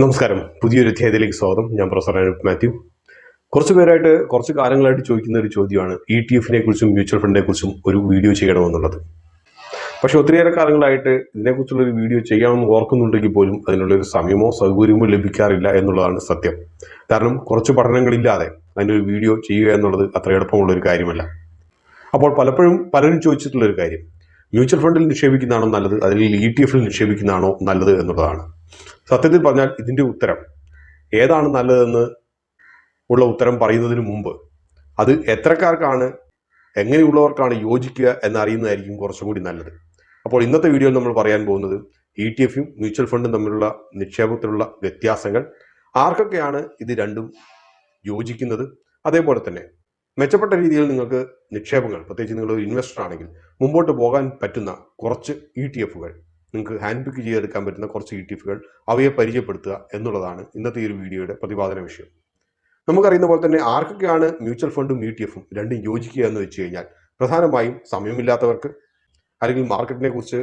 നമസ്കാരം. പുതിയൊരു അധ്യായത്തിലേക്ക് സ്വാഗതം. ഞാൻ പ്രൊഫസർ അനൂപ് മാത്യു. കുറച്ച് പേരായിട്ട് കുറച്ച് കാലങ്ങളായിട്ട് ചോദിക്കുന്ന ഒരു ചോദ്യമാണ്. ഇ ടി എഫിനെ കുറിച്ചും മ്യൂച്വൽ ഫണ്ടിനെ കുറിച്ചും ഒരു വീഡിയോ ചെയ്യണമെന്നുള്ളത്. പക്ഷെ ഒത്തിരിയേറെ കാലങ്ങളായിട്ട് ഇതിനെക്കുറിച്ചുള്ള ഒരു വീഡിയോ ചെയ്യാമെന്ന് ഓർക്കുന്നുണ്ടെങ്കിൽ പോലും അതിനുള്ള ഒരു സമയമോ സൗകര്യമോ ലഭിക്കാറില്ല എന്നുള്ളതാണ് സത്യം. കാരണം കുറച്ച് പഠനങ്ങളില്ലാതെ അതിന്റെ ഒരു വീഡിയോ ചെയ്യുക എന്നുള്ളത് അത്ര എളുപ്പമുള്ള ഒരു കാര്യമല്ല. അപ്പോൾ പലപ്പോഴും പലരും ചോദിച്ചിട്ടുള്ളൊരു കാര്യം. മ്യൂച്വൽ ഫണ്ടിൽ നിക്ഷേപിക്കുന്നതാണോ നല്ലത്? അല്ലെങ്കിൽ ഇ ടി എഫിൽ നിക്ഷേപിക്കുന്നതാണോ നല്ലത് എന്നുള്ളതാണ്. സത്യത്തിൽ പറഞ്ഞാൽ ഇതിന്റെ ഉത്തരം ഏതാണ് നല്ലതെന്ന് ഉള്ള ഉത്തരം പറയുന്നതിന് മുമ്പ് അത് എത്രക്കാർക്കാണ് എങ്ങനെയുള്ളവർക്കാണ് യോജിക്കുക എന്നറിയുന്നതായിരിക്കും കുറച്ചും കൂടി നല്ലത്. അപ്പോൾ ഇന്നത്തെ വീഡിയോയിൽ നമ്മൾ പറയാൻ പോകുന്നത് ഇ ടി എഫും മ്യൂച്വൽ ഫണ്ടും തമ്മിലുള്ള നിക്ഷേപത്തിലുള്ള വ്യത്യാസങ്ങൾ ആർക്കൊക്കെയാണ് ഇത് രണ്ടും യോജിക്കുന്നത്? അതേപോലെ തന്നെ മെച്ചപ്പെട്ട രീതിയിൽ നിങ്ങൾക്ക് നിക്ഷേപങ്ങൾ പ്രത്യേകിച്ച് നിങ്ങളൊരു ഇൻവെസ്റ്റർ ആണെങ്കിൽ മുമ്പോട്ട് പോകാൻ പറ്റുന്ന കുറച്ച് ഇ ടി എഫുകൾ നിങ്ങൾക്ക് ഹാൻഡ് പിക്ക് ചെയ്തെടുക്കാൻ പറ്റുന്ന കുറച്ച് ഇ ടി എഫുകൾ അവയെ പരിചയപ്പെടുത്തുക എന്നുള്ളതാണ് ഇന്നത്തെ ഈ ഒരു വീഡിയോയുടെ പ്രതിപാദന വിഷയം. നമുക്കറിയുന്ന പോലെ തന്നെ ആർക്കൊക്കെയാണ് മ്യൂച്വൽ ഫണ്ടും ഇ ടി എഫും രണ്ടും യോജിക്കുക എന്ന് വെച്ച് കഴിഞ്ഞാൽ പ്രധാനമായും സമയമില്ലാത്തവർക്ക് അല്ലെങ്കിൽ മാർക്കറ്റിനെ കുറിച്ച്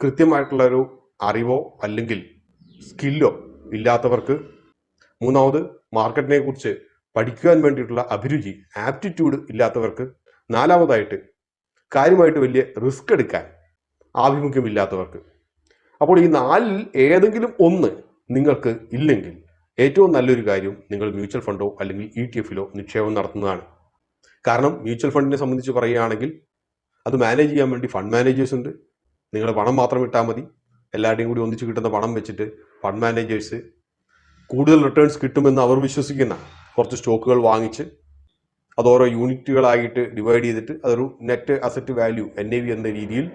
കൃത്യമായിട്ടുള്ള ഒരു അറിവോ അല്ലെങ്കിൽ സ്കില്ലോ ഇല്ലാത്തവർക്ക് മൂന്നാമത് മാർക്കറ്റിനെ കുറിച്ച് പഠിക്കുവാൻ വേണ്ടിയിട്ടുള്ള അഭിരുചി ആപ്റ്റിറ്റ്യൂഡ് ഇല്ലാത്തവർക്ക് നാലാമതായിട്ട് കാര്യമായിട്ട് വലിയ റിസ്ക് എടുക്കാൻ ആഭിമുഖ്യമില്ലാത്തവർക്ക് അപ്പോൾ ഈ നാലിൽ ഏതെങ്കിലും ഒന്ന് നിങ്ങൾക്ക് ഇല്ലെങ്കിൽ ഏറ്റവും നല്ലൊരു കാര്യം നിങ്ങൾ മ്യൂച്വൽ ഫണ്ടോ അല്ലെങ്കിൽ ഇ ടി എഫിലോ നിക്ഷേപം നടത്തുന്നതാണ്. കാരണം മ്യൂച്വൽ ഫണ്ടിനെ സംബന്ധിച്ച് പറയുകയാണെങ്കിൽ അത് മാനേജ് ചെയ്യാൻ വേണ്ടി ഫണ്ട് മാനേജേഴ്സ് ഉണ്ട്. നിങ്ങൾ പണം മാത്രം ഇട്ടാൽ മതി. എല്ലാവരുടെയും കൂടി ഒന്നിച്ച് കിട്ടുന്ന പണം വെച്ചിട്ട് ഫണ്ട് മാനേജേഴ്സ് കൂടുതൽ റിട്ടേൺസ് കിട്ടുമെന്ന് അവർ വിശ്വസിക്കുന്ന കുറച്ച് സ്റ്റോക്കുകൾ വാങ്ങിച്ച് അത് ഓരോ യൂണിറ്റുകളായിട്ട് ഡിവൈഡ് ചെയ്തിട്ട് അതൊരു നെറ്റ് അസറ്റ് വാല്യൂ എൻ എന്ന രീതിയിൽ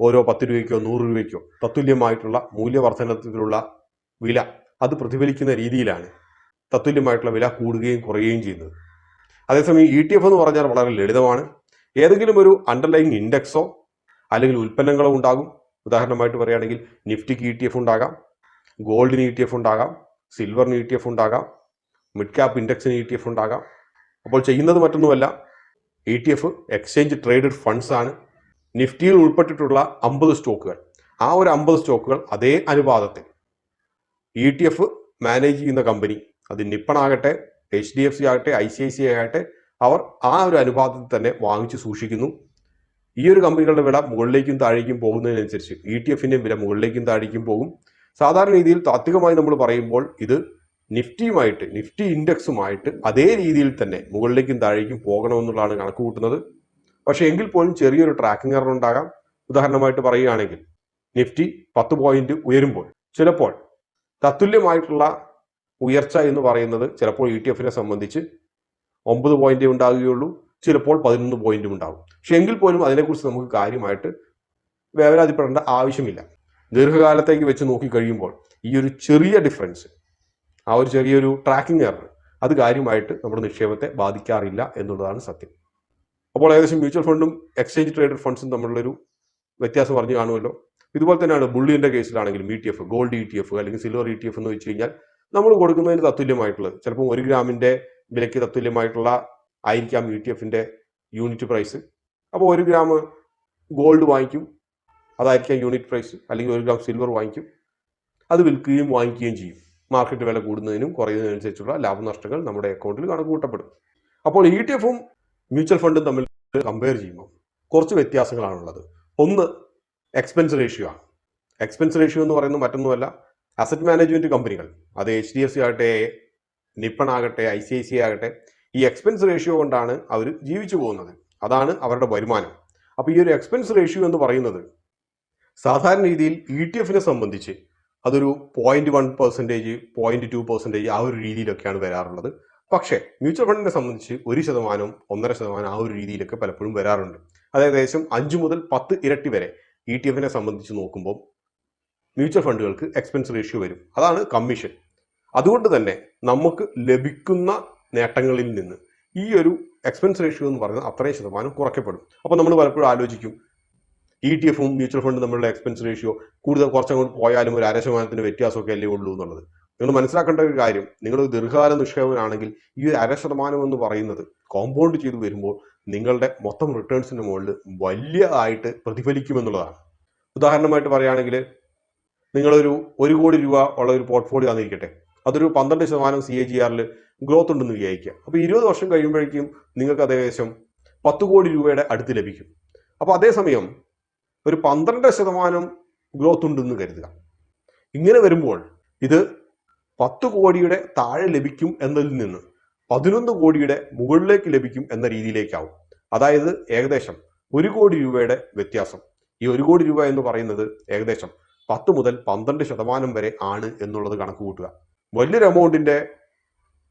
ഓരോ പത്ത് രൂപയ്ക്കോ നൂറ് രൂപയ്ക്കോ തത്തുല്യമായിട്ടുള്ള മൂല്യവർദ്ധനത്തിലുള്ള വില അത് പ്രതിഫലിക്കുന്ന രീതിയിലാണ് തത്തുല്യമായിട്ടുള്ള വില കൂടുകയും കുറയുകയും ചെയ്യുന്നത്. അതേസമയം ഇ ടി എഫ് എന്ന് പറഞ്ഞാൽ വളരെ ലളിതമാണ്. ഏതെങ്കിലും ഒരു അണ്ടർലൈങ് ഇൻഡെക്സോ അല്ലെങ്കിൽ ഉൽപ്പന്നങ്ങളോ ഉണ്ടാകും. ഉദാഹരണമായിട്ട് പറയുകയാണെങ്കിൽ നിഫ്റ്റിക്ക് ഇ ടി എഫ് ഉണ്ടാകാം ഗോൾഡിന് ഇ ടി എഫ് ഉണ്ടാകാം സിൽവറിന് ഇ ടി എഫ് ഉണ്ടാകാം മിഡ് ക്യാപ്പ് ഇൻഡെക്സിന് ഇ ടി എഫ് ഉണ്ടാകാം. അപ്പോൾ ചെയ്യുന്നത് മറ്റൊന്നുമല്ല. E T F exchange traded funds ആണ്. നിഫ്റ്റിയിൽ ഉൾപ്പെട്ടിട്ടുള്ള അമ്പത് സ്റ്റോക്കുകൾ. ആ ഒരു അമ്പത് സ്റ്റോക്കുകൾ അതേ അനുപാതത്തിൽ ഇ ടി എഫ് മാനേജ് ചെയ്യുന്ന കമ്പനി അത് നിപ്പൺ ആകട്ടെ എച്ച് ഡി എഫ് സി ആകട്ടെ ഐ സി ഐ സി ആകട്ടെ അവർ ആ ഒരു അനുപാതത്തിൽ തന്നെ വാങ്ങിച്ച് സൂക്ഷിക്കുന്നു. ഈ ഒരു കമ്പനികളുടെ വില മുകളിലേക്കും താഴേക്കും പോകുന്നതിനനുസരിച്ച് ഇ ടി എഫിന്റെ വില മുകളിലേക്കും താഴേക്കും പോകും. സാധാരണ രീതിയിൽ താത്വികമായി നമ്മൾ പറയുമ്പോൾ ഇത് നിഫ്റ്റിയുമായിട്ട് നിഫ്റ്റി ഇൻഡെക്സുമായിട്ട് അതേ രീതിയിൽ തന്നെ മുകളിലേക്കും താഴേക്കും പോകണമെന്നുള്ളതാണ് കണക്ക് കൂട്ടുന്നത്. പക്ഷേ എങ്കിൽ പോലും ചെറിയൊരു ട്രാക്കിംഗ് എറർ ഉണ്ടാകാം. ഉദാഹരണമായിട്ട് പറയുകയാണെങ്കിൽ നിഫ്റ്റി പത്ത് പോയിന്റ് ഉയരുമ്പോൾ ചിലപ്പോൾ തത്തുല്യമായിട്ടുള്ള ഉയർച്ച എന്ന് പറയുന്നത് ചിലപ്പോൾ ഇ ടി എഫിനെ സംബന്ധിച്ച് ഒമ്പത് പോയിന്റേ ഉണ്ടാകുകയുള്ളൂ. ചിലപ്പോൾ പതിനൊന്ന് പോയിന്റും ഉണ്ടാകും. പക്ഷെ എങ്കിൽ പോലും അതിനെക്കുറിച്ച് നമുക്ക് കാര്യമായിട്ട് വേവലാതിപ്പെടേണ്ട ആവശ്യമില്ല. ദീർഘകാലത്തേക്ക് വെച്ച് നോക്കി കഴിയുമ്പോൾ ഈ ഒരു ചെറിയ ഡിഫറൻസ് ആ ഒരു ചെറിയൊരു ട്രാക്കിംഗ് എറർ അത് കാര്യമായിട്ട് നമ്മുടെ നിക്ഷേപത്തെ ബാധിക്കാറില്ല എന്നുള്ളതാണ് സത്യം. അപ്പോൾ ഏകദേശം മ്യൂച്വൽ ഫണ്ടും എക്സ്ചേഞ്ച് ട്രേഡഡ് ഫണ്ട്സും തമ്മിലുള്ളൊരു വ്യത്യാസം പറഞ്ഞു കാണുമല്ലോ. ഇതുപോലെ തന്നെയാണ് ബുള്ളിന്റെ കേസിലാണെങ്കിലും E T F gold E T F അല്ലെങ്കിൽ സിൽവർ ഇ ടി എഫ് എന്ന് വെച്ച് കഴിഞ്ഞാൽ നമ്മൾ കൊടുക്കുന്നതിന് തത്തുല്യമായിട്ടുള്ളത്. ചിലപ്പോൾ ഒരു ഗ്രാമിന്റെ വിലയ്ക്ക് തത്തുല്യമായിട്ടുള്ള ആയിരിക്കാം ഇ ടി എഫിന്റെ യൂണിറ്റ് പ്രൈസ് അപ്പോൾ ഒരു ഗ്രാം ഗോൾഡ് വാങ്ങിക്കും. അതായിരിക്കാം യൂണിറ്റ് പ്രൈസ് അല്ലെങ്കിൽ ഒരു ഗ്രാം സിൽവർ വാങ്ങിക്കും. അത് വിൽക്കുകയും വാങ്ങിക്കുകയും ചെയ്യും. മാർക്കറ്റ് വില കൂടുന്നതിനും കുറയുന്നതിനനുസരിച്ചുള്ള ലാഭനഷ്ടങ്ങൾ നമ്മുടെ അക്കൗണ്ടിൽ കണക്ക് കൂട്ടപ്പെടും അപ്പോൾ ഇ ടി എഫും മ്യൂച്വൽ ഫണ്ടും തമ്മിൽ കമ്പയർ ചെയ്യുമ്പോൾ കുറച്ച് വ്യത്യാസങ്ങളാണുള്ളത്. ഒന്ന് എക്സ്പെൻസ് റേഷ്യോ ആണ്. എക്സ്പെൻസ് റേഷ്യോ എന്ന് പറയുന്നത് മറ്റൊന്നുമല്ല അസറ്റ് മാനേജ്മെന്റ് കമ്പനികൾ അത് എച്ച് ഡി എഫ് സി ആകട്ടെ നിപ്പൺ ആകട്ടെ ഐ സി ഐ സി ആകട്ടെ ഈ എക്സ്പെൻസ് റേഷ്യോ കൊണ്ടാണ് അവർ ജീവിച്ചു പോകുന്നത്. അതാണ് അവരുടെ വരുമാനം. അപ്പോൾ ഈ ഒരു എക്സ്പെൻസ് റേഷ്യോ എന്ന് പറയുന്നത് സാധാരണ രീതിയിൽ ഇ ടി എഫിനെ സംബന്ധിച്ച് അതൊരു point one percentage point two percentage ആ ഒരു രീതിയിലൊക്കെയാണ് വരാറുള്ളത്. പക്ഷേ മ്യൂച്വൽ ഫണ്ടിനെ സംബന്ധിച്ച് ഒരു ശതമാനവും ഒന്നര ശതമാനം ആ ഒരു രീതിയിലൊക്കെ പലപ്പോഴും വരാറുണ്ട്. അത് ഏകദേശം അഞ്ച് മുതൽ പത്ത് ഇരട്ടി വരെ ഇ ടി എഫിനെ സംബന്ധിച്ച് നോക്കുമ്പോൾ മ്യൂച്വൽ ഫണ്ടുകൾക്ക് എക്സ്പെൻസ് റേഷ്യോ വരും. അതാണ് കമ്മീഷൻ അതുകൊണ്ട് തന്നെ നമുക്ക് ലഭിക്കുന്ന നേട്ടങ്ങളിൽ നിന്ന് ഈ ഒരു എക്സ്പെൻസ് റേഷ്യോ എന്ന് പറയുന്നത് അത്രയും ശതമാനം കുറയ്ക്കപ്പെടും. അപ്പോൾ നമ്മൾ പലപ്പോഴും ആലോചിക്കും ഇ ടി എഫും മ്യൂച്വൽ ഫണ്ടും തമ്മിലുള്ള എക്സ്പെൻസ് റേഷ്യോ കൂടുതൽ കുറച്ചങ്ങോട്ട് പോയാലും ഒരു അര ശതമാനത്തിന് വ്യത്യാസമൊക്കെ അല്ലേ ഉള്ളൂ എന്നുള്ളത്. നിങ്ങൾ മനസ്സിലാക്കേണ്ട ഒരു കാര്യം നിങ്ങൾ ദീർഘകാല നിക്ഷേപനാണെങ്കിൽ ഈ ഒരു അര ശതമാനം എന്ന് പറയുന്നത് കോമ്പൗണ്ട് ചെയ്തു വരുമ്പോൾ നിങ്ങളുടെ മൊത്തം റിട്ടേൺസിന് മുകളിൽ വലിയ ആയിട്ട് പ്രതിഫലിക്കുമെന്നുള്ളതാണ്. ഉദാഹരണമായിട്ട് പറയുകയാണെങ്കിൽ നിങ്ങളൊരു ഒരു കോടി രൂപ ഉള്ള ഒരു പോർട്ട്ഫോളിയോ ആണെന്നിരിക്കട്ടെ അതൊരു പന്ത്രണ്ട് ശതമാനം സി എ ജി ആറിൽ ഗ്രോത്ത് ഉണ്ടെന്ന് വിചാരിക്കുക. അപ്പോൾ ഇരുപത് വർഷം കഴിയുമ്പോഴേക്കും നിങ്ങൾക്ക് ഏകദേശം പത്ത് കോടി രൂപയുടെ അടുത്ത് ലഭിക്കും. അപ്പോൾ അതേസമയം ഒരു പന്ത്രണ്ട് ശതമാനം ഗ്രോത്ത് ഉണ്ടെന്ന് കരുതുക. ഇങ്ങനെ വരുമ്പോൾ ഇത് പത്ത് കോടിയുടെ താഴെ ലഭിക്കും എന്നതിൽ നിന്ന് പതിനൊന്ന് കോടിയുടെ മുകളിലേക്ക് ലഭിക്കും എന്ന രീതിയിലേക്കാവും. അതായത് ഏകദേശം ഒരു കോടി രൂപയുടെ വ്യത്യാസം. ഈ ഒരു കോടി രൂപ എന്ന് പറയുന്നത് ഏകദേശം പത്ത് മുതൽ പന്ത്രണ്ട് ശതമാനം വരെ ആണ് എന്നുള്ളത് കണക്ക് കൂട്ടുക. വലിയൊരു എമൗണ്ടിന്റെ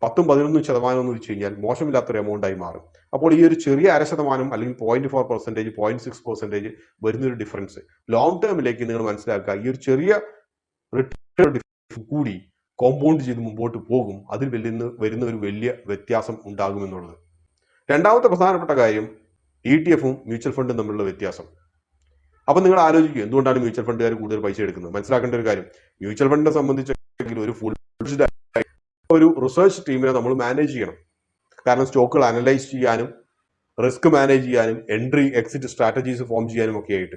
പത്തും പതിനൊന്നും ശതമാനം എന്ന് വെച്ച് കഴിഞ്ഞാൽ മോശമില്ലാത്തൊരു എമൗണ്ടായി മാറും. അപ്പോൾ ഈ ഒരു ചെറിയ അര ശതമാനം അല്ലെങ്കിൽ point four percentage point six percentage വരുന്നൊരു ഡിഫറൻസ് ലോങ് ടേമിലേക്ക് നിങ്ങൾ മനസ്സിലാക്കുക. ഈ ഒരു ചെറിയ റിട്ടേൺ കൂടി കോമ്പൗണ്ട് ചെയ്ത് മുമ്പോട്ട് പോകും അതിൽ വരുന്ന വരുന്ന ഒരു വലിയ വ്യത്യാസം ഉണ്ടാകുമെന്നുള്ളത്. രണ്ടാമത്തെ പ്രധാനപ്പെട്ട കാര്യം ഇ ടി എഫും മ്യൂച്വൽ ഫണ്ടും തമ്മിലുള്ള വ്യത്യാസം. അപ്പൊ നിങ്ങൾ ആലോചിക്കുക എന്തുകൊണ്ടാണ് മ്യൂച്വൽ ഫണ്ടുകാർ കൂടുതൽ പൈസ എടുക്കുന്നത്? മനസ്സിലാക്കേണ്ട ഒരു കാര്യം മ്യൂച്വൽ ഫണ്ടിനെ സംബന്ധിച്ചെങ്കിൽ ഒരു ഫുൾ ഒരു റിസർച്ച് ടീമിനെ നമ്മൾ മാനേജ് ചെയ്യണം. കാരണം സ്റ്റോക്കുകൾ അനലൈസ് ചെയ്യാനും റിസ്ക് മാനേജ് ചെയ്യാനും എൻട്രി എക്സിറ്റ് സ്ട്രാറ്റജീസ് ഫോം ചെയ്യാനും ഒക്കെ ആയിട്ട്.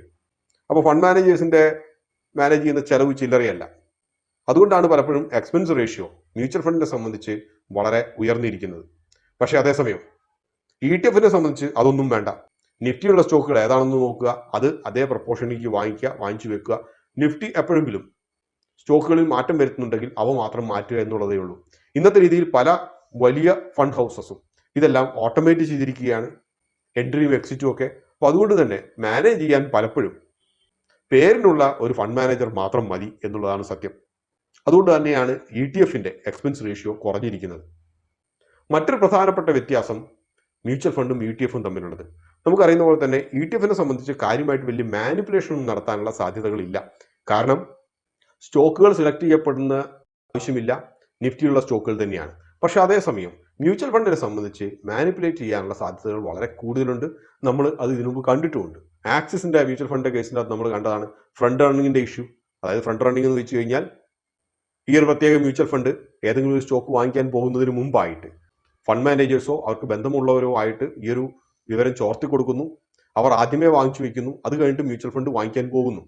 അപ്പോൾ ഫണ്ട് മാനേജേഴ്സിന്റെ മാനേജ് ചെയ്യുന്ന ചെലവ് ചില്ലറയല്ല. അതുകൊണ്ടാണ് പലപ്പോഴും എക്സ്പെൻസ് റേഷ്യോ മ്യൂച്വൽ ഫണ്ടിനെ സംബന്ധിച്ച് വളരെ ഉയർന്നിരിക്കുന്നത്. പക്ഷേ അതേസമയം ഇ ടി എഫിനെ സംബന്ധിച്ച് അതൊന്നും വേണ്ട. നിഫ്റ്റിയുള്ള സ്റ്റോക്കുകൾ ഏതാണെന്ന് നോക്കുക അത് അതേ പ്രപ്പോർഷനിലേക്ക് വാങ്ങിക്കുക വാങ്ങിച്ചു വെക്കുക. നിഫ്റ്റി എപ്പോഴെങ്കിലും സ്റ്റോക്കുകളിൽ മാറ്റം വരുത്തുന്നുണ്ടെങ്കിൽ അവ മാത്രം മാറ്റുക എന്നുള്ളതേ ഉള്ളൂ. ഇന്നത്തെ രീതിയിൽ പല വലിയ ഫണ്ട് ഹൗസസും ഇതെല്ലാം ഓട്ടോമേറ്റ് ചെയ്തിരിക്കുകയാണ്. എൻട്രിയും എക്സിറ്റും ഒക്കെ. അപ്പോൾ അതുകൊണ്ട് തന്നെ മാനേജ് ചെയ്യാൻ പലപ്പോഴും പേരിനുള്ള ഒരു ഫണ്ട് മാനേജർ മാത്രം മതി എന്നുള്ളതാണ് സത്യം. അതുകൊണ്ട് തന്നെയാണ് ഇ ടി എഫിന്റെ എക്സ്പെൻസ് റേഷ്യോ കുറഞ്ഞിരിക്കുന്നത്. മറ്റൊരു പ്രധാനപ്പെട്ട വ്യത്യാസം മ്യൂച്വൽ ഫണ്ടും ഇ ടി എഫും തമ്മിലുള്ളത്. നമുക്കറിയുന്ന പോലെ തന്നെ ഇ ടി എഫിനെ സംബന്ധിച്ച് കാര്യമായിട്ട് വലിയ മാനിപ്പുലേഷൻ നടത്താനുള്ള സാധ്യതകളില്ല. കാരണം സ്റ്റോക്കുകൾ സെലക്ട് ചെയ്യപ്പെടുന്ന ആവശ്യമില്ല. നിഫ്റ്റിയുള്ള സ്റ്റോക്കുകൾ തന്നെയാണ്. പക്ഷെ അതേസമയം മ്യൂച്വൽ ഫണ്ടിനെ സംബന്ധിച്ച് മാനിപ്പുലേറ്റ് ചെയ്യാനുള്ള സാധ്യതകൾ വളരെ കൂടുതലുണ്ട്. നമ്മൾ അത് ഇതിനു മുമ്പ് കണ്ടിട്ടുമുണ്ട്. ആക്സിസിന്റെ മ്യൂച്വൽ ഫണ്ട് കേസിന്റെ അകത്ത് നമ്മൾ കണ്ടതാണ് ഫ്രണ്ട് റണ്ണിങ്ങിന്റെ ഇഷ്യൂ അതായത് ഫ്രണ്ട് റണ്ണിംഗ് എന്ന് വെച്ച് കഴിഞ്ഞാൽ ഈ ഒരു പ്രത്യേക മ്യൂച്വൽ ഫണ്ട് ഏതെങ്കിലും ഒരു സ്റ്റോക്ക് വാങ്ങിക്കാൻ പോകുന്നതിന് മുമ്പായിട്ട് ഫണ്ട് മാനേജേഴ്സോ അവർക്ക് ബന്ധമുള്ളവരോ ആയിട്ട് ഈ ഒരു വിവരം ചോർത്തി കൊടുക്കുന്നു. അവർ ആദ്യമേ വാങ്ങിച്ചു വെക്കുന്നു. അത് കഴിഞ്ഞിട്ട് മ്യൂച്വൽ ഫണ്ട് വാങ്ങിക്കാൻ പോകുന്നു.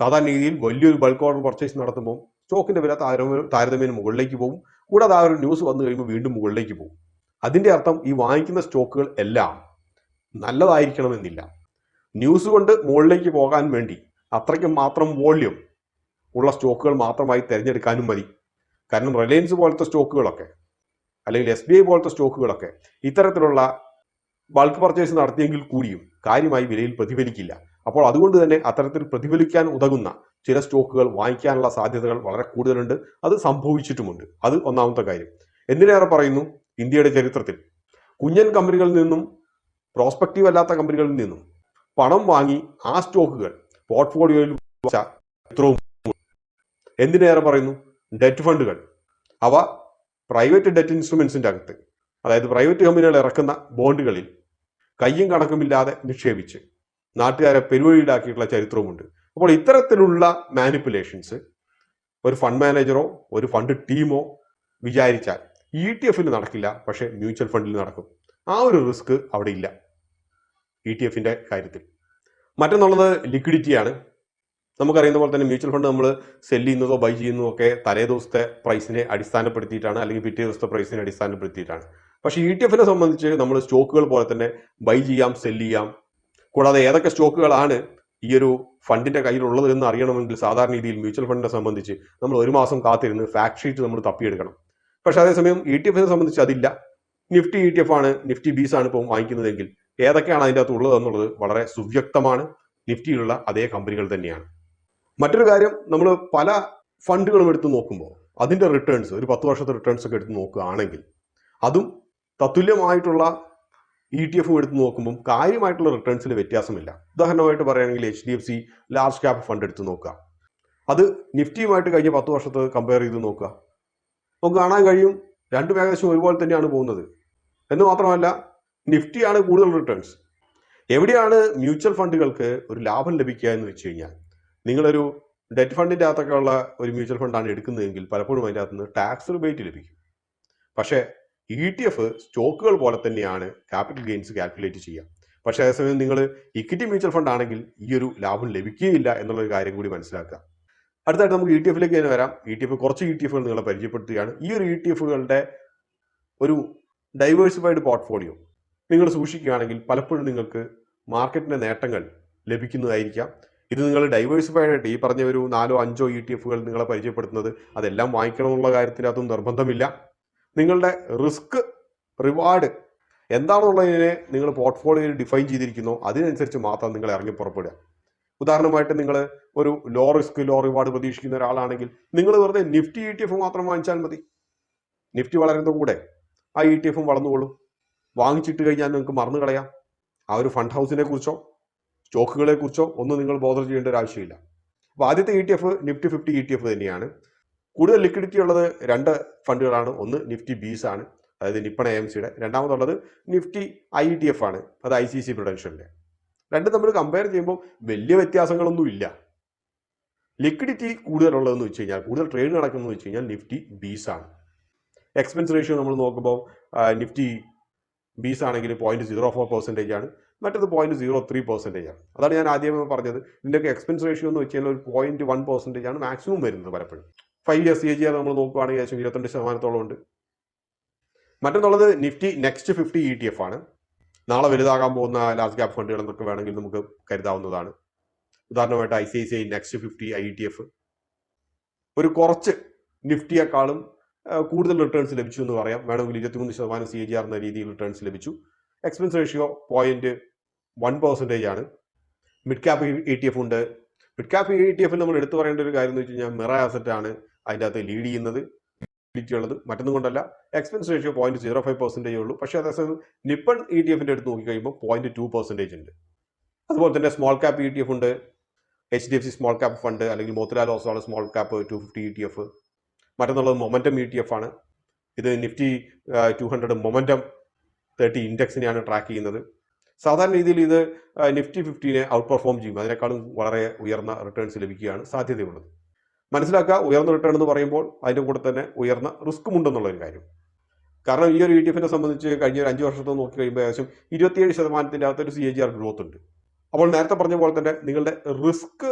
സാധാരണ രീതിയിൽ വലിയൊരു ബൾക്ക് ഓർഡർ പർച്ചേസ് നടത്തുമ്പോൾ സ്റ്റോക്കിന്റെ വില താരതമ്യം താരതമ്യേന മുകളിലേക്ക് പോകും. കൂടാതെ ആ ഒരു ന്യൂസ് വന്നു കഴിയുമ്പോൾ വീണ്ടും മുകളിലേക്ക് പോകും. അതിന്റെ അർത്ഥം ഈ വാങ്ങിക്കുന്ന സ്റ്റോക്കുകൾ എല്ലാം നല്ലതായിരിക്കണമെന്നില്ല. ന്യൂസ് കൊണ്ട് മുകളിലേക്ക് പോകാൻ വേണ്ടി അത്രയ്ക്ക് മാത്രം വോള്യം ഉള്ള സ്റ്റോക്കുകൾ മാത്രമായി തിരഞ്ഞെടുക്കാനും മതി. കാരണം റിലയൻസ് പോലത്തെ സ്റ്റോക്കുകളൊക്കെ അല്ലെങ്കിൽ എസ് ബി ഐ പോലത്തെ സ്റ്റോക്കുകളൊക്കെ ഇത്തരത്തിലുള്ള ബൾക്ക് പർച്ചേസ് നടത്തിയെങ്കിൽ കൂടിയും കാര്യമായി വിലയിൽ പ്രതിഫലിക്കില്ല. അപ്പോൾ അതുകൊണ്ട് തന്നെ അത്തരത്തിൽ പ്രതിഫലിക്കാൻ ഉതകുന്ന ചില സ്റ്റോക്കുകൾ വാങ്ങിക്കാനുള്ള സാധ്യതകൾ വളരെ കൂടുതലുണ്ട്. അത് സംഭവിച്ചിട്ടുമുണ്ട്. അത് ഒന്നാമത്തെ കാര്യം. എന്തിനേറെ പറയുന്നു? ഇന്ത്യയുടെ ചരിത്രത്തിൽ. കുഞ്ഞൻ കമ്പനികളിൽ നിന്നും പ്രോസ്പെക്റ്റീവ് അല്ലാത്ത കമ്പനികളിൽ നിന്നും പണം വാങ്ങി ആ സ്റ്റോക്കുകൾ പോർട്ട്ഫോളിയോയിൽ ചരിത്രവും എന്തിനേറെ പറയുന്നു? ഡെറ്റ് ഫണ്ടുകൾ. അവ പ്രൈവറ്റ് ഡെറ്റ് ഇൻസ്ട്രുമെന്റ്സിന്റെ അകത്ത്. അതായത് പ്രൈവറ്റ് കമ്പനികൾ ഇറക്കുന്ന ബോണ്ടുകളിൽ കയ്യും കണക്കുമില്ലാതെ നിക്ഷേപിച്ച് നാട്ടുകാരെ പെരുവഴിയിലാക്കിയിട്ടുള്ള ചരിത്രവുമുണ്ട്. അപ്പോൾ ഇത്തരത്തിലുള്ള മാനിപ്പുലേഷൻസ് ഒരു ഫണ്ട് മാനേജറോ ഒരു ഫണ്ട് ടീമോ വിചാരിച്ചാൽ ഇ ടി എഫിൽ നടക്കില്ല പക്ഷേ മ്യൂച്വൽ ഫണ്ടിൽ നടക്കും. ആ ഒരു റിസ്ക് അവിടെ ഇല്ല. ഇ ടി എഫിന്റെ കാര്യത്തിൽ. മറ്റൊന്നുള്ളത് ലിക്വിഡിറ്റിയാണ് നമുക്കറിയുന്ന പോലെ തന്നെ മ്യൂച്വൽ ഫണ്ട് നമ്മൾ സെൽ ചെയ്യുന്നതോ ബൈ ചെയ്യുന്നതോ ഒക്കെ തലേ ദിവസത്തെ പ്രൈസിനെ അടിസ്ഥാനപ്പെടുത്തിയിട്ടാണ് അല്ലെങ്കിൽ പിറ്റേ ദിവസത്തെ പ്രൈസിനെ അടിസ്ഥാനപ്പെടുത്തിയിട്ടാണ്. പക്ഷേ ഇ ടി എഫിനെ സംബന്ധിച്ച് നമ്മൾ സ്റ്റോക്കുകൾ പോലെ തന്നെ ബൈ ചെയ്യാം സെൽ ചെയ്യാം. കൂടാതെ ഏതൊക്കെ സ്റ്റോക്കുകളാണ് ഈ ഒരു ഫണ്ടിന്റെ കയ്യിലുള്ളത് എന്ന് അറിയണമെങ്കിൽ സാധാരണ രീതിയിൽ മ്യൂച്വൽ ഫണ്ടിനെ സംബന്ധിച്ച് നമ്മൾ ഒരു മാസം കാത്തിരുന്ന് ഫാക്ട് ഷീറ്റ് നമ്മൾ തപ്പിയെടുക്കണം. പക്ഷേ അതേസമയം ഇ ടി എഫിനെ സംബന്ധിച്ച് അതില്ല. നിഫ്റ്റി ഇ ടി എഫ് ആണ് നിഫ്റ്റി ബീസ് ആണ് ഇപ്പോൾ വാങ്ങിക്കുന്നതെങ്കിൽ ഏതൊക്കെയാണ് അതിന്റെ അകത്ത് ഉള്ളത് എന്നുള്ളത് വളരെ സുവ്യക്തമാണ്. നിഫ്റ്റിയിലുള്ള അതേ കമ്പനികൾ തന്നെയാണ്. മറ്റൊരു കാര്യം നമ്മൾ പല ഫണ്ടുകളും എടുത്ത് നോക്കുമ്പോൾ അതിന്റെ റിട്ടേൺസ് ഒരു പത്ത് വർഷത്തെ റിട്ടേൺസ് ഒക്കെ എടുത്ത് നോക്കുകയാണെങ്കിൽ അതും തത്തുല്യമായിട്ടുള്ള ഇ ടി എഫും എടുത്ത് നോക്കുമ്പോൾ കാര്യമായിട്ടുള്ള റിട്ടേൺസിൽ വ്യത്യാസമില്ല. ഉദാഹരണമായിട്ട് പറയുകയാണെങ്കിൽ H D F C large cap fund എടുത്ത് നോക്കുക. അത് നിഫ്റ്റിയുമായിട്ട് കഴിഞ്ഞ പത്ത് വർഷത്തെ കമ്പയർ ചെയ്ത് നോക്കുക. നമുക്ക് കാണാൻ കഴിയും രണ്ടും ഏകദേശം ഒരുപോലെ തന്നെയാണ് പോകുന്നത്. എന്ന് മാത്രമല്ല നിഫ്റ്റിയാണ് കൂടുതൽ റിട്ടേൺസ് എവിടെയാണ് മ്യൂച്വൽ ഫണ്ടുകൾക്ക് ഒരു ലാഭം ലഭിക്കുക എന്ന് വെച്ച് കഴിഞ്ഞാൽ നിങ്ങളൊരു ഡെറ്റ് ഫണ്ടിന്റെ അകത്തൊക്കെ ഉള്ള ഒരു മ്യൂച്വൽ ഫണ്ടാണ് എടുക്കുന്നതെങ്കിൽ പലപ്പോഴും അതിന്റെ അകത്ത് നിന്ന് ടാക്സ് റിബേറ്റ് ലഭിക്കും. പക്ഷേ ഇ ടി എഫ് സ്റ്റോക്കുകൾ പോലെ തന്നെയാണ് ക്യാപിറ്റൽ ഗെയിൻസ് കാൽക്കുലേറ്റ് ചെയ്യുക. പക്ഷേ അതേസമയം നിങ്ങൾ ഇക്വിറ്റി മ്യൂച്വൽ ഫണ്ട് ആണെങ്കിൽ ഈ ഒരു ലാഭം ലഭിക്കുകയില്ല എന്നുള്ളൊരു കാര്യം കൂടി മനസ്സിലാക്കുക. അടുത്തായിട്ട് നമുക്ക് ഇ ടി എഫിലേക്ക് തന്നെ വരാം. ഇ ടി എഫ് കുറച്ച് ഇ ടി എഫുകൾ നിങ്ങളെ പരിചയപ്പെടുത്തുകയാണ്. ഈ ഒരു ഇ ടി എഫുകളുടെ ഒരു ഡൈവേഴ്സിഫൈഡ് പോർട്ട്ഫോളിയോ നിങ്ങൾ സൂക്ഷിക്കുകയാണെങ്കിൽ പലപ്പോഴും നിങ്ങൾക്ക് മാർക്കറ്റിന്റെ നേട്ടങ്ങൾ ലഭിക്കുന്നതായിരിക്കാം. ഇത് നിങ്ങൾ ഡൈവേഴ്സിഫൈഡ് ആയിട്ട് ഈ പറഞ്ഞ ഒരു നാലോ അഞ്ചോ ഇ ടി എഫുകൾ നിങ്ങളെ പരിചയപ്പെടുത്തുന്നത് അതെല്ലാം വാങ്ങിക്കണം എന്നുള്ള കാര്യത്തിൽ അതും നിർബന്ധമില്ല. നിങ്ങളുടെ റിസ്ക് റിവാർഡ് എന്താണെന്നുള്ളതിനെ നിങ്ങൾ പോർട്ട്ഫോളിയോയിൽ ഡിഫൈൻ ചെയ്തിരിക്കുന്നു. അതിനനുസരിച്ച് മാത്രം നിങ്ങൾ ഇറങ്ങി പുറപ്പെടുക. ഉദാഹരണമായിട്ട് നിങ്ങൾ ഒരു ലോ റിസ്ക് ലോ റിവാർഡ് പ്രതീക്ഷിക്കുന്ന ഒരാളാണെങ്കിൽ നിങ്ങൾ വെറുതെ നിഫ്റ്റി ഇ ടി എഫ് മാത്രം വാങ്ങിച്ചാൽ മതി. നിഫ്റ്റി വളരുന്ന കൂടെ ആ ഇ ടി എഫും വളർന്നുകൊള്ളും. വാങ്ങിച്ചിട്ട് കഴിഞ്ഞാൽ നിങ്ങൾക്ക് മറന്നു കളയാം ആ ഒരു ഫണ്ട് ഹൗസിനെ കുറിച്ചോ സ്റ്റോക്കുകളെ കുറിച്ചോ ഒന്നും നിങ്ങൾ ബോധർ ചെയ്യേണ്ട ഒരു ആവശ്യമില്ല. അപ്പോൾ ആദ്യത്തെ E T F Nifty fifty E T F തന്നെയാണ്. കൂടുതൽ ലിക്വിഡിറ്റി ഉള്ളത് രണ്ട് ഫണ്ടുകളാണ്. ഒന്ന് നിഫ്റ്റി ബീസ് ആണ് അതായത് നിപ്പൺ എ എം സിയുടെ രണ്ടാമതുള്ളത് നിഫ്റ്റി ഐ ടി എഫ് ആണ് അത് ഐ സി സി പ്രൊഡൻഷ്യലിന്റെ രണ്ടും തമ്മിൽ കമ്പയർ ചെയ്യുമ്പോൾ വലിയ വ്യത്യാസങ്ങളൊന്നും ഇല്ല. ലിക്വിഡിറ്റി കൂടുതലുള്ളതെന്ന് വെച്ച് കഴിഞ്ഞാൽ കൂടുതൽ ട്രേഡ് നടക്കുന്നതെന്ന് വെച്ച് കഴിഞ്ഞാൽ നിഫ്റ്റി ബീസ് ആണ്. എക്സ്പെൻസ് റേഷ്യോ നമ്മൾ നോക്കുമ്പോൾ നിഫ്റ്റി ബീസ് ആണെങ്കിൽ പോയിന്റ് സീറോ ഫോർ പെർസെന്റേജ് ആണ്. മറ്റത് പോയിന്റ് സീറോ ത്രീ പെർസെന്റേജ് ആണ്. അതാണ് ഞാൻ ആദ്യമേ പറഞ്ഞത്. ഇതിന്റെയൊക്കെ എക്സ്പെൻസ് റേഷ്യോ എന്ന് വെച്ച് കഴിഞ്ഞാൽ ഒരു പോയിന്റ് വൺ പെർസെന്റേജ് ആണ് മാക്സിമം വരുന്നത് പലപ്പോഴും. Five year C A G നമ്മൾ നോക്കുകയാണെങ്കിൽ ഏകദേശം ഇരുപത്തിരണ്ട് ശതമാനത്തോളം ഉണ്ട്. മറ്റൊന്നുള്ളത് Nifty next fifty E T F ആണ്. നാളെ വലുതാകാൻ പോകുന്ന ലാസ്റ്റ് ഗ്യാപ്പ് ഫണ്ടുകൾ എന്നൊക്കെ വേണമെങ്കിൽ നമുക്ക് കരുതാവുന്നതാണ്. ഉദാഹരണമായിട്ട് I C I C I next fifty I T F ഒരു കുറച്ച് നിഫ്റ്റിയെക്കാളും കൂടുതൽ റിട്ടേൺസ് ലഭിച്ചു എന്ന് പറയാം. വേണമെങ്കിൽ ഇരുപത്തിമൂന്ന് ശതമാനം സി എ ജി ആർ എന്ന രീതിയിൽ റിട്ടേൺസ് ലഭിച്ചു. Expense ratio point one percentage ആണ്. Mid cap E T F ഉണ്ട്. മിഡ് ക്യാപ്പ് ഇ ടി എഫിൽ നമ്മൾ എടുത്തു പറയേണ്ട ഒരു കാര്യം എന്ന് വെച്ച് കഴിഞ്ഞാൽ മിറ ആസറ്റ് ആണ് അതിന്റെ അകത്ത് ലീഡ് ചെയ്യുന്നത്. ഉള്ളത്. മറ്റൊന്നും കൊണ്ടല്ല. Expense ratio point zero five percentage ഉള്ളൂ. പക്ഷേ അതേസമയം നിപ്പൺ ഇ ടി എഫിന്റെ അടുത്ത് നോക്കിക്കഴിയുമ്പോൾ പോയിന്റ് ടു പെർസെന്റേജ് ഉണ്ട്. അതുപോലെ തന്നെ small cap E T F ഉണ്ട്. H D F C small cap fund അല്ലെങ്കിൽ Motilal Oswal small cap two fifty E T F മറ്റൊന്നുള്ളത് momentum E T F ആണ്. ഇത് Nifty two hundred momentum thirty ഇൻഡെക്സിനെയാണ് track ചെയ്യുന്നത്. സാധാരണ രീതിയിൽ ഇത് Nifty ഫിഫ്റ്റീനെ out perform ചെയ്യും. അതിനേക്കാളും വളരെ ഉയർന്ന റിട്ടേൺസ് ലഭിക്കുകയാണ് സാധ്യതയുള്ളത്. മനസ്സിലാക്കുക ഉയർന്ന റിട്ടേൺ എന്ന് പറയുമ്പോൾ അതിന്റെ കൂടെ തന്നെ ഉയർന്ന റിസ്ക്കും ഉണ്ടെന്നുള്ളൊരു കാര്യം. കാരണം ഈ ഒരു ഇ ടി എഫിനെ സംബന്ധിച്ച് കഴിഞ്ഞ ഒരു അഞ്ച് വർഷത്തെ നോക്കി കഴിയുമ്പോൾ ഏകദേശം ഇരുപത്തിയേഴ് ശതമാനത്തിന്റെ അകത്തൊരു C A G R growth ഉണ്ട്. അപ്പോൾ നേരത്തെ പറഞ്ഞ പോലെ തന്നെ നിങ്ങളുടെ റിസ്ക്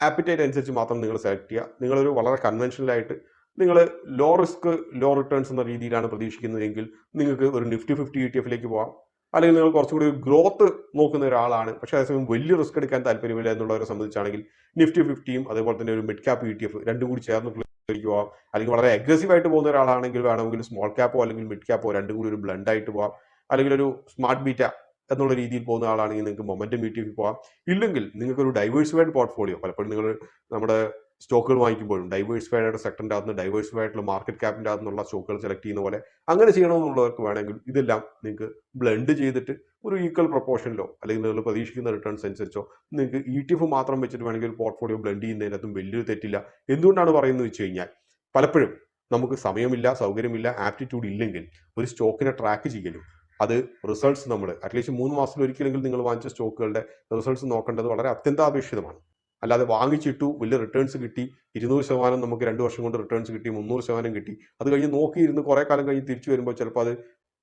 ആപ്പിറ്റൈറ്റ് അനുസരിച്ച് മാത്രം നിങ്ങൾ സെലക്ട് ചെയ്യുക. നിങ്ങളൊരു വളരെ കൺവെൻഷനൽ ആയിട്ട് നിങ്ങൾ ലോ റിസ്ക് ലോ റിട്ടേൺസ് എന്ന രീതിയിലാണ് പ്രതീക്ഷിക്കുന്നതെങ്കിൽ നിങ്ങൾക്ക് ഒരു നിഫ്റ്റി ഫിഫ്റ്റി ഇ ടി എഫിലേക്ക് പോകാം അല്ലെങ്കിൽ നിങ്ങൾ കുറച്ചുകൂടി ഗ്രോത്ത് നോക്കുന്ന ഒരാളാണ്. പക്ഷെ അതേസമയം വലിയ റിസ്ക് എടുക്കാൻ താല്പര്യമില്ല എന്നുള്ളവരെ സംബന്ധിച്ചാണെങ്കിൽ നിഫ്റ്റി ഫിഫ്റ്റിയും അതേപോലെ തന്നെ ഒരു mid cap E T F രണ്ടും കൂടി ചേർന്ന് പോവാം. അല്ലെങ്കിൽ വളരെ അഗ്രസീവ് ആയിട്ട് പോകുന്ന ഒരാളാണെങ്കിൽ വേണമെങ്കിൽ സ്മോൾ ക്യാപ്പോ അല്ലെങ്കിൽ മിഡ് ക്യാപ്പോ രണ്ടും കൂടി ഒരു ബ്ലണ്ട് ആയിട്ട് പോവാം. അല്ലെങ്കിൽ ഒരു സ്മാർട്ട് ബീറ്റ എന്നുള്ള രീതിയിൽ പോകുന്ന ആളാണെങ്കിൽ നിങ്ങൾക്ക് മൊമെന്റം ഇ ടി പോവാം. ഇല്ലെങ്കിൽ നിങ്ങൾക്ക് ഒരു ഡൈവേഴ്സിഫൈഡ് പോർട്ട്ഫോളിയോ പലപ്പോഴും നിങ്ങൾ നമ്മുടെ സ്റ്റോക്കുകൾ വാങ്ങിക്കുമ്പോഴും ഡൈവേഴ്സിഫൈഡ് ആയിട്ട് സെക്ടറിന്റെ അകത്ത് ഡൈവേഴ്സിഫൈഡ് ആയിട്ടുള്ള മാർക്കറ്റ് ക്യാപിന്റെ അകത്തുനിന്നുള്ള സ്റ്റോക്കുകൾ സെലക്ട് ചെയ്യുന്ന പോലെ അങ്ങനെ ചെയ്യണമെന്നുള്ളവർക്ക് വേണമെങ്കിൽ ഇതെല്ലാം നിങ്ങൾക്ക് ബ്ലെൻഡ് ചെയ്തിട്ട് ഒരു ഈക്വൽ പ്രൊപ്പോർഷനിലോ അല്ലെങ്കിൽ നിങ്ങൾ പ്രതീക്ഷിക്കുന്ന റിട്ടേൺസ് അനുസരിച്ചോ നിങ്ങൾക്ക് ഇ ടി എഫ് മാത്രം വെച്ചിട്ട് വേണമെങ്കിൽ ഒരു പോർട്ട്ഫോളിയോ ബ്ലെൻഡ് ചെയ്യുന്നതിനകത്തും വലിയൊരു തെറ്റില്ല എന്തുകൊണ്ടാണ് പറയുന്നത് വെച്ച് കഴിഞ്ഞാൽ പലപ്പോഴും നമുക്ക് സമയമില്ല സൗകര്യമില്ല ആപ്റ്റിറ്റ്യൂഡ് ഇല്ലെങ്കിൽ ഒരു സ്റ്റോക്കിനെ ട്രാക്ക് ചെയ്യലും അത് റിസൾട്ട്സ് നമ്മൾ അറ്റ്ലീസ്റ്റ് മൂന്ന് മാസത്തിൽ ഒരിക്കലെങ്കിലും നിങ്ങൾ വാങ്ങിച്ച സ്റ്റോക്കുകളുടെ റിസൾട്ട്സ് നോക്കേണ്ടത് വളരെ അത്യന്താപേക്ഷിതമാണ്. അല്ലാതെ വാങ്ങിച്ചിട്ടു വലിയ റിട്ടേൺസ് കിട്ടി ഇരുന്നൂറ് ശതമാനം നമുക്ക് രണ്ട് വർഷം കൊണ്ട് റിട്ടേൺസ് കിട്ടി മുന്നൂറ് ശതമാനം കിട്ടി. അത് കഴിഞ്ഞ് നോക്കിയിരുന്ന് കുറേ കാലം കഴിഞ്ഞ് തിരിച്ചു വരുമ്പോൾ ചിലപ്പോൾ അത്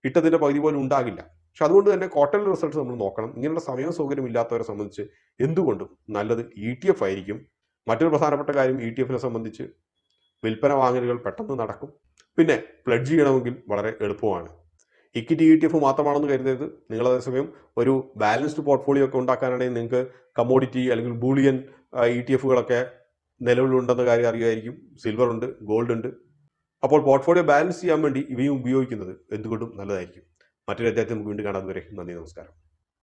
ഇട്ടതിന്റെ പകുതി പോലും ഉണ്ടാകില്ല. പക്ഷെ അതുകൊണ്ട് തന്നെ ക്വാർട്ടർലി റിസൾട്ട്സ് നമ്മൾ നോക്കണം. ഇങ്ങനെയുള്ള സമയവും സൗകര്യം ഇല്ലാത്തവരെ സംബന്ധിച്ച് എന്തുകൊണ്ടും നല്ലത് ഇ ടി എഫ് ആയിരിക്കും. മറ്റൊരു പ്രധാനപ്പെട്ട കാര്യം ഇ ടി എഫിനെ സംബന്ധിച്ച് വിൽപ്പന വാങ്ങലുകൾ പെട്ടെന്ന് നടക്കും. പിന്നെ പ്ലഡ്ജ് ചെയ്യണമെങ്കിൽ വളരെ എളുപ്പമാണ്. ഇക്വിറ്റി ഇ ടി എഫ് മാത്രമാണെന്ന് കരുതരുത്. നിങ്ങൾ അതേസമയം ഒരു ബാലൻസ്ഡ് പോർട്ട്ഫോളിയോ ഒക്കെ ഉണ്ടാക്കാനാണെങ്കിൽ നിങ്ങൾക്ക് കമ്മോഡിറ്റി അല്ലെങ്കിൽ ബൂളിയൻ ഇ ടി എഫുകളൊക്കെ നിലവിലുണ്ടെന്ന കാര്യം അറിയുമായിരിക്കും. സിൽവർ ഉണ്ട് ഗോൾഡ് ഉണ്ട്. അപ്പോൾ പോർട്ട്ഫോളിയോ ബാലൻസ് ചെയ്യാൻ വേണ്ടി ഇവയും ഉപയോഗിക്കുന്നത് എന്തുകൊണ്ടും നല്ലതായിരിക്കും. മറ്റൊരു അധ്യായത്തിൽ നമുക്ക് വീണ്ടും കാണാൻ വരെ നന്ദി നമസ്കാരം.